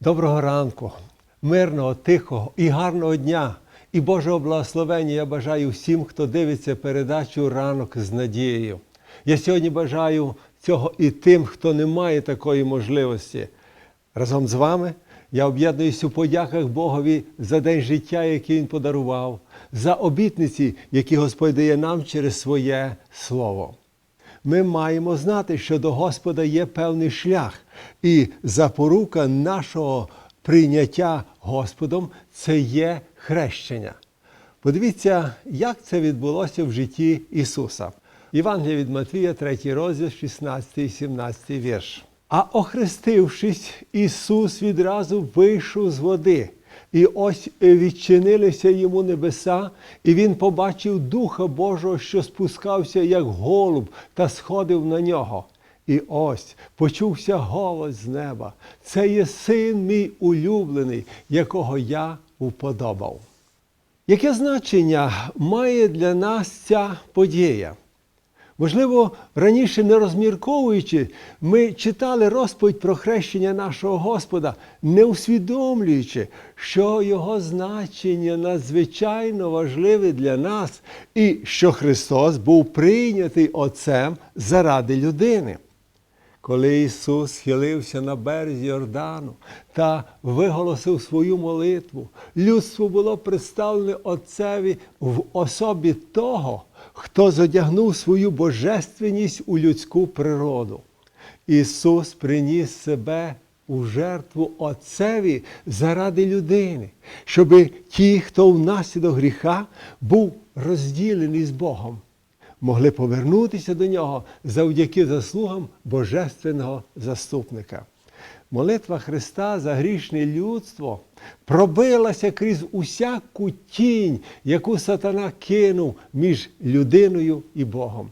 Доброго ранку, мирного, тихого і гарного дня. І Божого благословення я бажаю всім, хто дивиться передачу ранок з надією. Я сьогодні бажаю цього і тим, хто не має такої можливості. Разом з вами я об'єднуюсь у подяках Богові за день життя, який Він подарував, за обітниці, які Господь дає нам через своє слово. Ми маємо знати, що до Господа є певний шлях, і запорука нашого прийняття Господом це є хрещення. Подивіться, як це відбулося в житті Ісуса. Євангелія від Матвія, 3 розділ, 16 і 17 вірш. А охрестившись, Ісус відразу вийшов з води. І ось відчинилися йому небеса, і він побачив Духа Божого, що спускався, як голуб, та сходив на нього. І ось почувся голос з неба. Це є син мій улюблений, якого я уподобав. Яке значення має для нас ця подія? Можливо, раніше не розмірковуючи, ми читали розповідь про хрещення нашого Господа, не усвідомлюючи, що його значення надзвичайно важливе для нас, і що Христос був прийнятий Отцем заради людини. Коли Ісус схилився на березі Йордану та виголосив свою молитву, людство було представлене Отцеві в особі того, хто задягнув свою божественність у людську природу. Ісус приніс себе у жертву Отцеві заради людини, щоб ті, хто внаслідок гріха був розділений з Богом могли повернутися до нього завдяки заслугам Божественного заступника. Молитва Христа за грішне людство пробилася крізь усяку тінь, яку сатана кинув між людиною і Богом,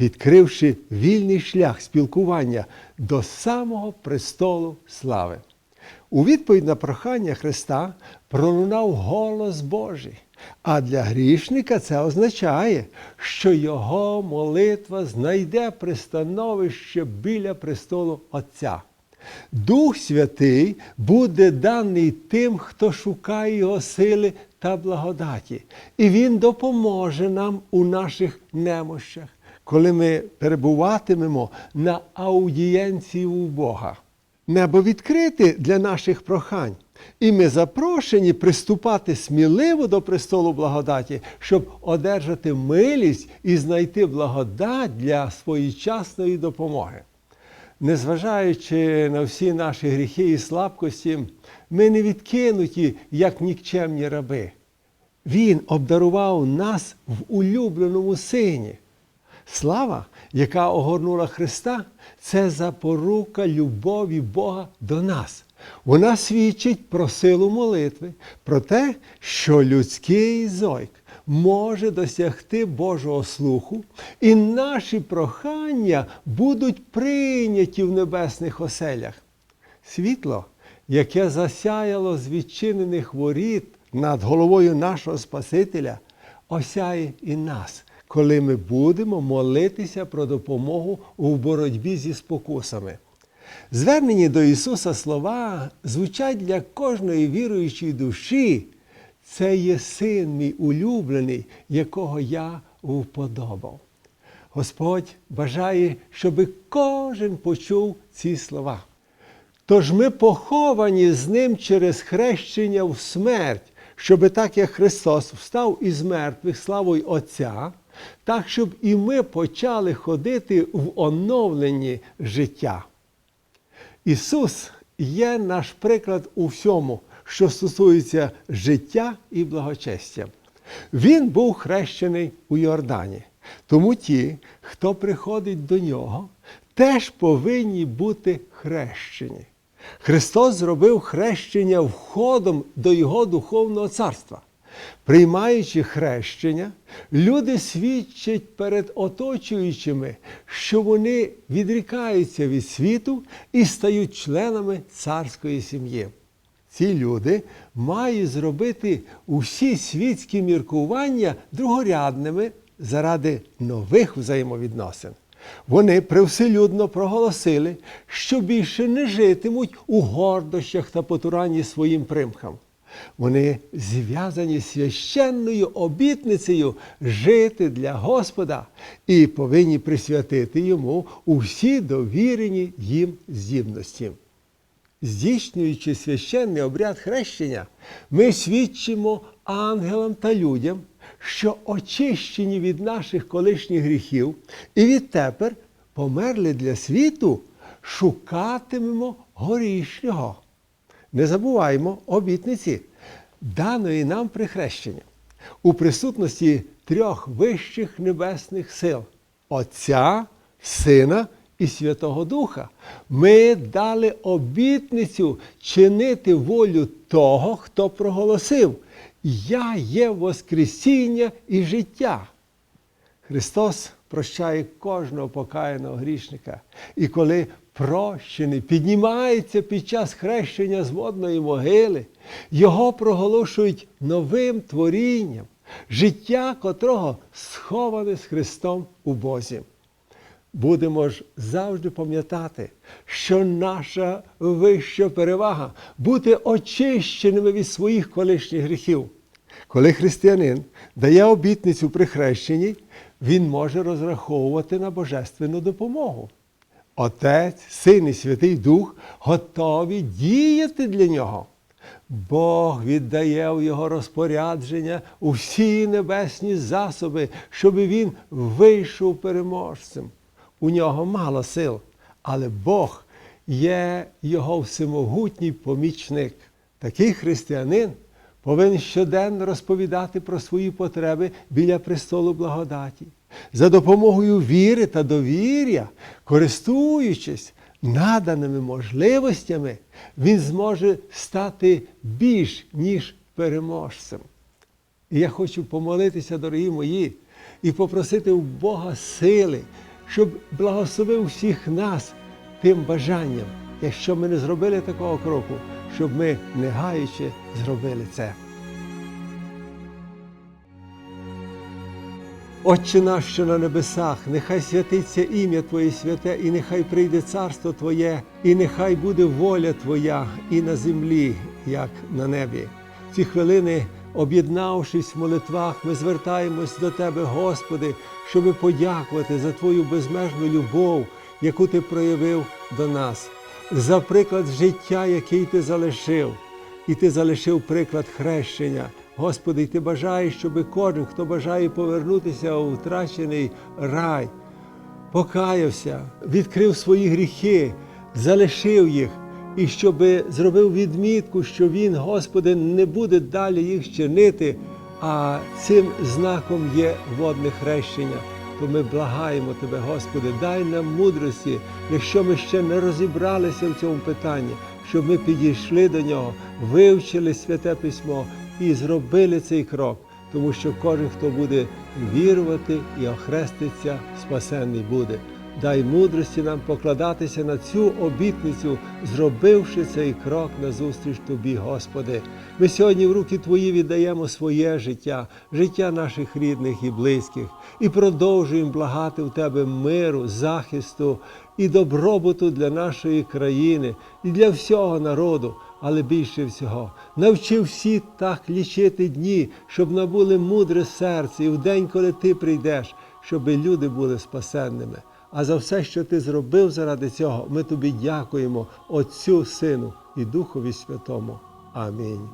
відкривши вільний шлях спілкування до самого престолу слави. У відповідь на прохання Христа пролунав голос Божий. А для грішника це означає, що його молитва знайде пристановище біля престолу Отця. Дух Святий буде даний тим, хто шукає його сили та благодаті, і Він допоможе нам у наших немощах, коли ми перебуватимемо на аудієнції у Бога. Небо відкрите для наших прохань. І ми запрошені приступати сміливо до престолу благодаті, щоб одержати милість і знайти благодать для своєчасної допомоги. Незважаючи на всі наші гріхи і слабкості, ми не відкинуті, як нікчемні раби. Він обдарував нас в улюбленому сині. Слава, яка огорнула Христа, це запорука любові Бога до нас. Вона свідчить про силу молитви, про те, що людський зойк може досягти Божого слуху, і наші прохання будуть прийняті в небесних оселях. Світло, яке засяяло з відчинених воріт над головою нашого Спасителя, осяє і нас, коли ми будемо молитися про допомогу у боротьбі зі спокусами. Звернені до Ісуса слова звучать для кожної віруючої душі. Це є син мій улюблений, якого я вподобав. Господь бажає, щоб кожен почув ці слова. Тож ми поховані з ним через хрещення в смерть, щоб так як Христос встав із мертвих славою Отця, так щоб і ми почали ходити в оновленні життя. Ісус є наш приклад у всьому, що стосується життя і благочестя. Він був хрещений у Йордані. Тому ті, хто приходить до нього, теж повинні бути хрещені. Христос зробив хрещення входом до Його духовного царства. Приймаючи хрещення, люди свідчать перед оточуючими, що вони відрікаються від світу і стають членами царської сім'ї. Ці люди мають зробити усі світські міркування другорядними заради нових взаємовідносин. Вони привселюдно проголосили, що більше не житимуть у гордощах та потуранні своїм примхам. Вони зв'язані священною обітницею жити для Господа і повинні присвятити йому усі довірені їм здібності. Здійснюючи священний обряд хрещення, ми свідчимо ангелам та людям, що очищені від наших колишніх гріхів і відтепер померли для світу, шукатимемо горішнього. Не забуваємо обітниці, даної нам при хрещенні у присутності трьох вищих небесних сил Отця, Сина і Святого Духа. Ми дали обітницю чинити волю того, хто проголосив. Я є Воскресіння і життя. Христос прощає кожного покаяного грішника. І коли прощений піднімається під час хрещення з водної могили, його проголошують новим творінням, життя котрого сховане з Христом у Бозі. Будемо ж завжди пам'ятати, що наша вища перевага бути очищеними від своїх колишніх гріхів. Коли християнин дає обітницю при хрещенні, він може розраховувати на божественну допомогу. Отець, Син і Святий Дух готові діяти для нього. Бог віддає в його розпорядження усі небесні засоби, щоб він вийшов переможцем. У нього мало сил, але Бог є його всемогутній помічник. Такий християнин повинен щоденно розповідати про свої потреби біля престолу благодаті. За допомогою віри та довір'я, користуючись наданими можливостями, він зможе стати більш ніж переможцем. І я хочу помолитися, дорогі мої, і попросити у Бога сили, щоб благословив всіх нас тим бажанням, якщо ми не зробили такого кроку, щоб ми, не гаючи, зробили це. Отче наш, що на небесах, нехай святиться ім'я Твоє святе, і нехай прийде царство Твоє, і нехай буде воля Твоя і на землі, як на небі. Ці хвилини, об'єднавшись в молитвах, ми звертаємось до Тебе, Господи, щоби подякувати за Твою безмежну любов, яку Ти проявив до нас, за приклад життя, який Ти залишив, і Ти залишив приклад хрещення. Господи, ти бажаєш, щоб кожен, хто бажає повернутися у втрачений рай, покаявся, відкрив свої гріхи, залишив їх, і щоб зробив відмітку, що він, Господи, не буде далі їх чинити, а цим знаком є водне хрещення. То ми благаємо Тебе, Господи, дай нам мудрості, якщо ми ще не розібралися в цьому питанні, щоб ми підійшли до нього, вивчили святе письмо і зробили цей крок, тому що кожен, хто буде вірувати і охреститься, спасенний буде. Дай мудрості нам покладатися на цю обітницю, зробивши цей крок назустріч Тобі, Господи. Ми сьогодні в руки Твої віддаємо своє життя, життя наших рідних і близьких, і продовжуємо благати в Тебе миру, захисту і добробуту для нашої країни і для всього народу. Але більше всього, навчи всі так лічити дні, щоб набули мудре серце, і в день, коли ти прийдеш, щоб люди були спасенними. А за все, що ти зробив заради цього, ми тобі дякуємо, Отцю, Сину і Духові Святому. Амінь.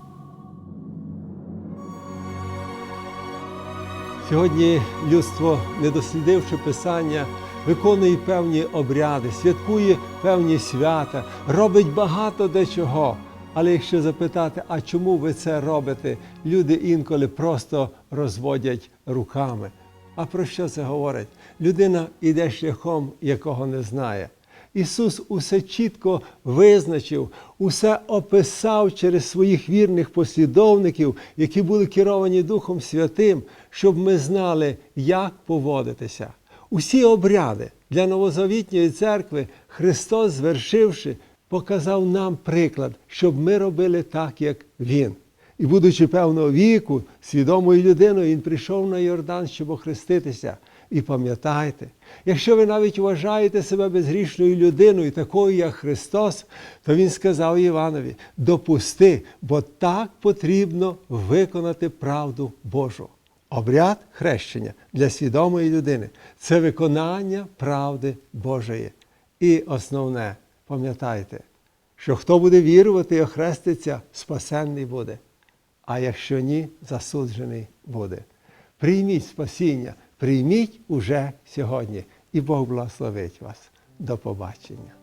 Сьогодні людство, не дослідивши Писання, виконує певні обряди, святкує певні свята, робить багато дечого. Але якщо запитати, а чому ви це робите, люди інколи просто розводять руками. А про що це говорить? Людина йде шляхом, якого не знає. Ісус усе чітко визначив, усе описав через своїх вірних послідовників, які були керовані Духом Святим, щоб ми знали, як поводитися. Усі обряди для новозавітньої церкви Христос, звершивши, показав нам приклад, щоб ми робили так, як Він. І, будучи певного віку, свідомою людиною, він прийшов на Йордан, щоб охреститися. І пам'ятайте, якщо ви навіть вважаєте себе безгрішною людиною, такою, як Христос, то Він сказав Іванові: допусти, бо так потрібно виконати правду Божу. Обряд хрещення для свідомої людини це виконання правди Божої. І основне, пам'ятайте, що хто буде вірувати і охреститься, спасенний буде, а якщо ні, засуджений буде. Прийміть спасіння, прийміть уже сьогодні, і Бог благословить вас. До побачення.